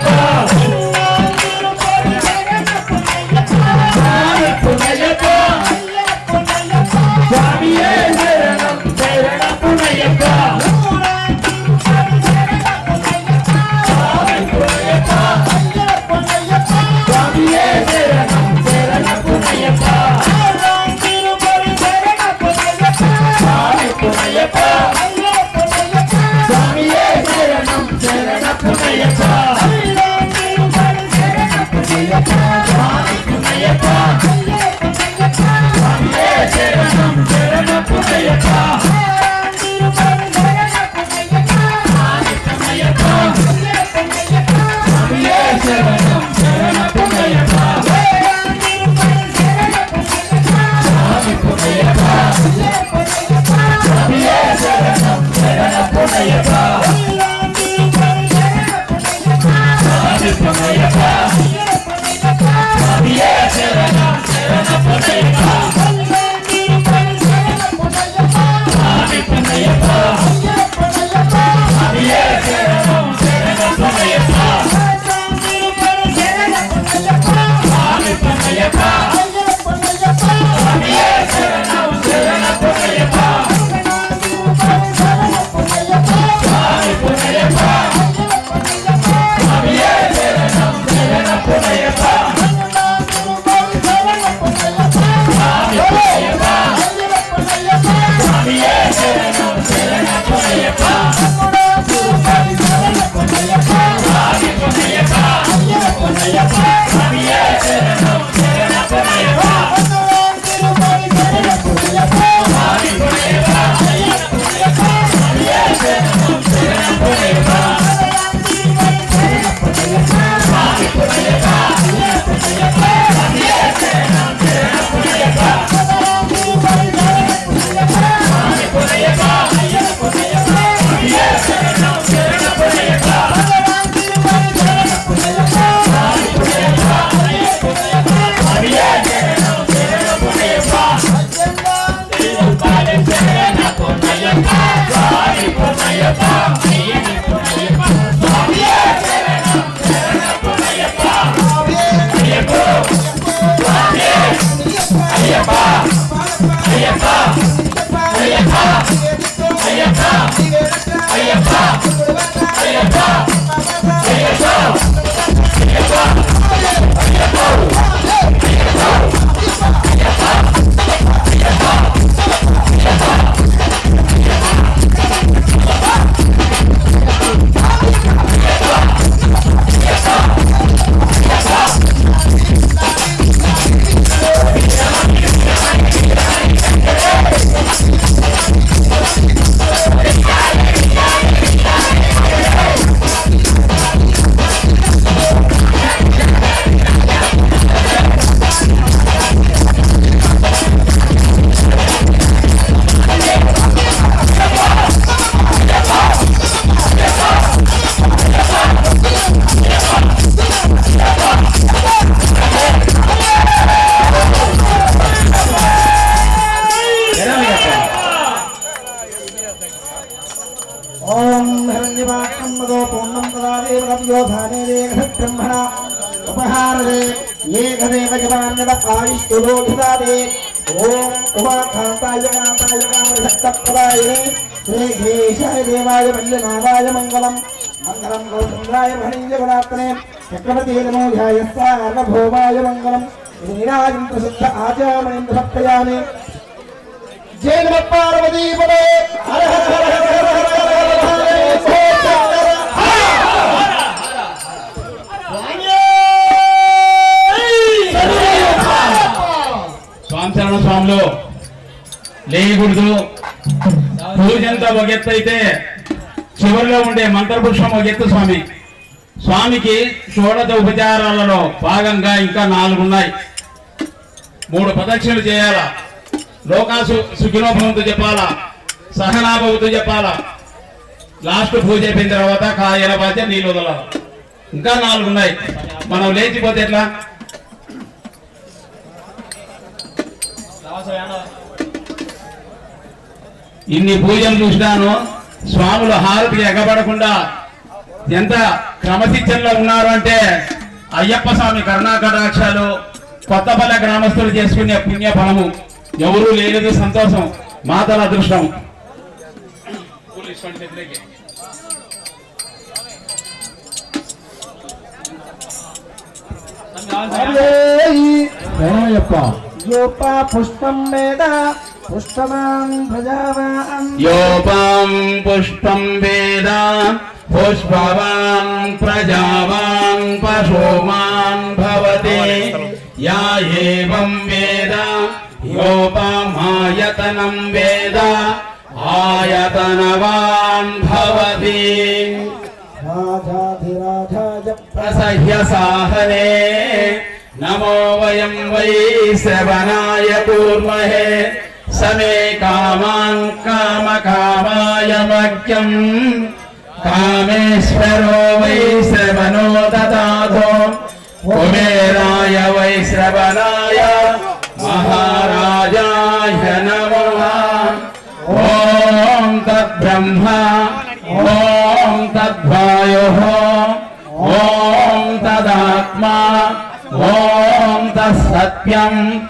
Papa. ततो पूर्णं ददाति प्रभ्योधाने देघट ब्रह्मणा उपहारदे येघदेव जवान्यद आयुष्टुलो ददाति ॐ उमाकान्ताय कान्ताय कामशक्तप्रदायिने श्रीघेशाय देवाय मल्लनाभाय मङ्गलम् मङ्गलं गोचन्द्राय भणीयगुणात्मने चक्रपति नमोघाय सार्वभौमाय मङ्गलम् नीराजं प्रसिद्ध आचार्यं समर्पयामि जय नमः पार्वती हर हर हर हर స్వాములు లేయకూడదు. పూజ ఒక ఎత్తు అయితే చివరిలో ఉండే మంత్రపురుషం ఒక ఎత్తు స్వామి. స్వామికి షోడత ఉపచారాలలో భాగంగా ఇంకా నాలుగు ఉన్నాయి. మూడు ప్రదక్షిణలు చేయాలా? లోకాసు సుఖినోభవంతో చెప్పాలా? సహనాభవంతో చెప్పాలా? లాస్ట్ పూజ అయిపోయిన తర్వాత కాయల బాధ్యత నీళ్ళు వదలాలి? ఇంకా నాలుగు ఉన్నాయి. మనం లేచిపోతే ఎట్లా? ఇన్ని పూజలు చూసినాను స్వాములు హారతికి ఎగబడకుండా ఎంత క్రమశిక్షణలో ఉన్నారు అంటే అయ్యప్ప స్వామి కరుణాకటాక్షాలు కొత్తపల్లె గ్రామస్తులు చేసుకునే పుణ్య ఫలము ఎవరూ లేనిది సంతోషం మాతల అదృష్టం. పుష్పం వేద योपाम् पुष्पम् वेद पुष्पवान् प्रजावान् पशुमान् भवति। या एवम् वेद योपामायतनम् वेद आयतनवान् भवति। प्रसह्य साहने नमो वयम् वै श्रवणाय कूर्महे। सवे मे कामान् कामकामाय वाक्यम् कामेश्वरो वै श्रवणो ददातो। कुबेराय वै श्रवणाय महाराजाय नमः। ॐ तद्ब्रह्मा, ॐ तद्वायोः ॐ तदात्मा, ॐ तत्सत्यम्।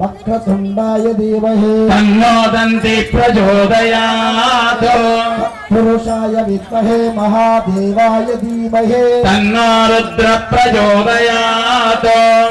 वक्रतुण्डाय धीमहि तन्नोदन्ति प्रचोदयात्। पुरुषाय विद्महे महादेवाय धीमहे। तन्नो रुद्र प्रचोदयात्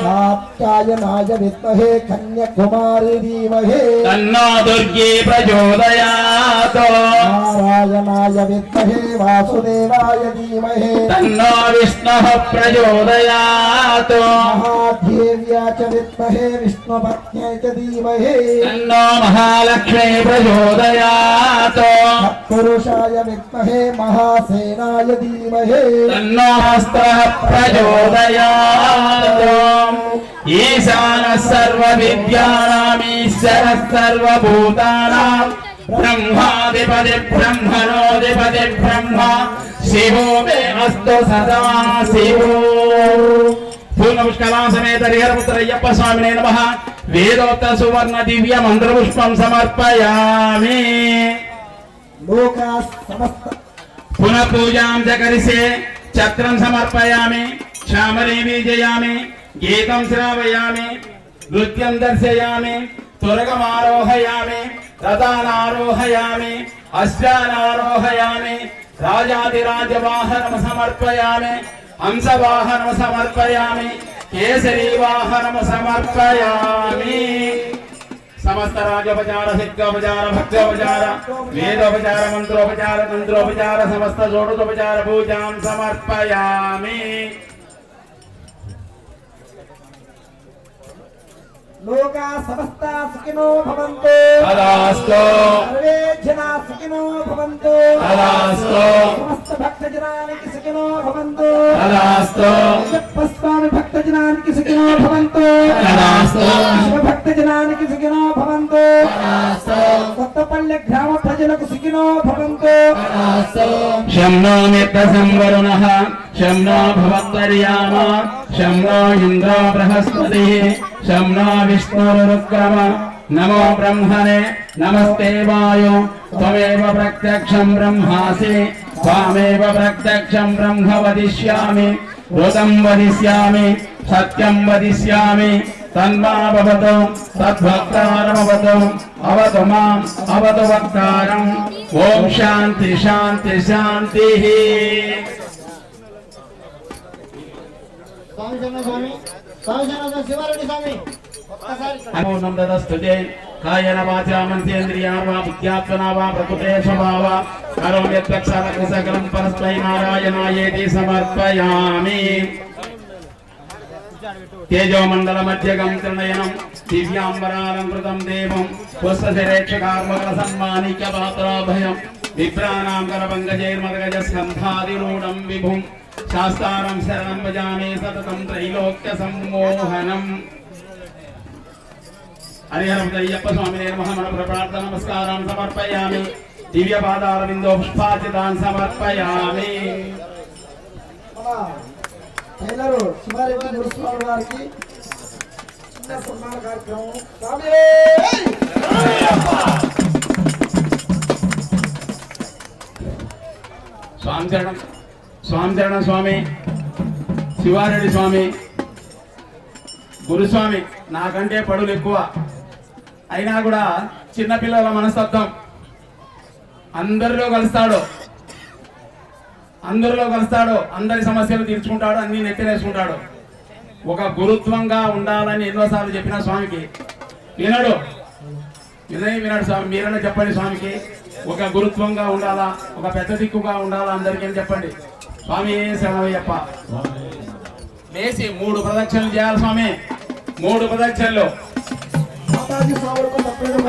कात्यायनाय विद्महे कन्याकुमारी धीमहे। तन्नो दुर्गे प्रचोदयात्। नारायणाय विद्महे वासुदेवाय धीमहे। तन्नो विष्णुः प्रचोदयात्। महादेव వాసుదేవాయ ధీమహే తన్నో విష్ణు ప్రచోదయాత్ మహాదేవ్యా చ విద్మహే విష్ణుపత్న్యై చ ధీమహే తన్నో మహాలక్ష్మీ ప్రచోదయాత్ పురుషాయ విద్మహే మహాసేనాయ ధీమహే తన్నో హస్త ప్రచోదయాత్ ఈశాన సర్వ విద్యానామీశ్వర సర్వభూతానాం బ్రహ్మాధిపతి బ్రహ్మణోధిపతి పూర్ణపుష్కలా సమేత హరిహరపుత్ర అయ్యప్ప స్వామినే నమ. వేదోక్త సువర్ణ దివ్య మంత్రపుష్పం సమర్పయామి. పునః పూజాం చ కరిసే ఛత్రం సమర్పయామి శ్యామలీ బీజయామి గీతం శ్రావయామి నృత్యం దర్శయామి తురగమారోహయామి రథానారోహయామి అశ్వానారోహయామి రాజాదిరాజవాహనం సమర్పయామి హంసవాహనం సమర్పయామి కేసరి వాహనం సమర్పయామి సమస్త రాజోపచార సిద్ధోపచార భక్తోపచార వేదోపచార మంత్రోపచార తంత్రోపచార సమస్త షోడశోపచార పూజాం సమర్పయామి. లోకా సమస్త సుఖినో భవంతు. తదాస్తు. సర్వే జనా సుఖినో భవంతు. తదాస్తు. సమస్త భక్త జనానికి సుఖినో భవంతు. తదాస్తు. అయ్యప్ప స్వామి భక్త జనానికి సుఖినో భవంతు. తదాస్తు. శివ భక్త జనానికి సుఖినో భవంతు. కొత్తపల్లె గ్రామ ప్రజలకు సుఖినో భవంతు. శం నో మిత్ర సంవరుణ శం నో భవత్వర్యామ శం నో ఇంద్రో బృహస్పతి. शं विष्णुरुक्रम नमो ब्रह्मणे, नमस्ते वायु। त्वमेव प्रत्यक्षम् ब्रह्मासि। त्वामेव प्रत्यक्ष ब्रह्म वदिष्यामि। ऋतम् वदिष्यामि। सत्यम् वदिष्यामि। तन्माभवतु तद्भक्तारमवतु अवतु माम्, अवतु वक्तारम्। ॐ शान्ति शान्ति, शान्तिः। స్వామి కాయన వాచా మంత్రేంద్రియార్వా బుద్ధ్యాత్మనా వా ప్రకృతే స్వభావ. కరోమి యత్రక్షారక సకలం పరస్మై నారాయణాయేతి సమర్పయామి తేజోమండల మధ్యగం త్రినయనం దివ్యాంబరాలంకృతం దేవం పుస్తశిరేక్షకార్మకల సన్మానిక్య పాత్రాభయం విభ్రాణాం కరపంకజైర్మదగజ స్కంధాదిరూఢం విభుం శాస్త్రారం శరణం భజామి సతతం త్రైలోక్య సమ్మోహనం హరిహరం అయ్యప్ప స్వామి నమ మన ప్రార్థన నమస్కారం సమర్పయామి దివ్య పాదారవిందో పుష్పాచితాన్ సమర్పయామి మన టైలరు శివారెడ్డి మున్సిపల్ వారికి చిన్న సన్మాన కార్యక్రమం. స్వామి స్వామి స్వామి చరణం స్వామి. శివారెడ్డి స్వామి. గురుస్వామి నాకంటే పడులు ఎక్కువ. అయినా కూడా చిన్నపిల్లల మనస్తత్వం. అందరిలో కలుస్తాడు. అందరిలో కలుస్తాడు. అందరి సమస్యలు తీర్చుకుంటాడు అన్ని నెత్తినేసుకుంటాడు. ఒక గురుత్వంగా ఉండాలని ఎన్నోసార్లు చెప్పిన స్వామికి. వినడు. వినయ్ వినడు స్వామి. మీరన్నా చెప్పండి స్వామికి. ఒక గురుత్వంగా ఉండాలా ఒక పెద్ద దిక్కుగా ఉండాలా అందరికీ చెప్పండి. స్వామి శరణయ్యప్ప లేచి మూడు ప్రదక్షిణలు చేయాలి స్వామి. మూడు ప్రదక్షిణలు.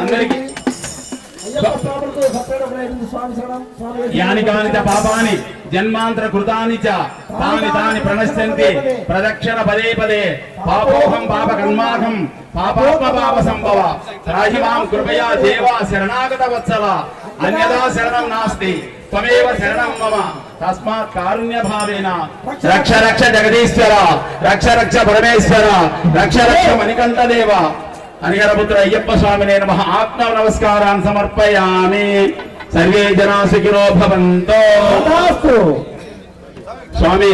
అందరికీ. యాని కాని చ పాపాని జన్మాంతర కృతాని చ తాని తాని ప్రణశ్యంతి ప్రదక్షిణ పదే పదే. పాపోహం పాప కర్మాహం పాపాత్మ పాప సంభవ. మాం కృపయా దేవా శరణాగత వత్సల. అన్యదా శరణం నాస్తి. త్వమేవ శరణం మమ. తస్మాత్ కారుణ్య భావేన రక్ష రక్ష జగదీశ్వర. రక్ష రక్ష పరమేశ్వర. రక్ష రక్ష మణికంఠ దేవ హరిహరపుత్ర అయ్యప్ప స్వామినే నమ. ఆత్మ నమస్కారాన్ని సమర్పయామి. సర్వే జనా సుఖినో భవంతో. స్వామి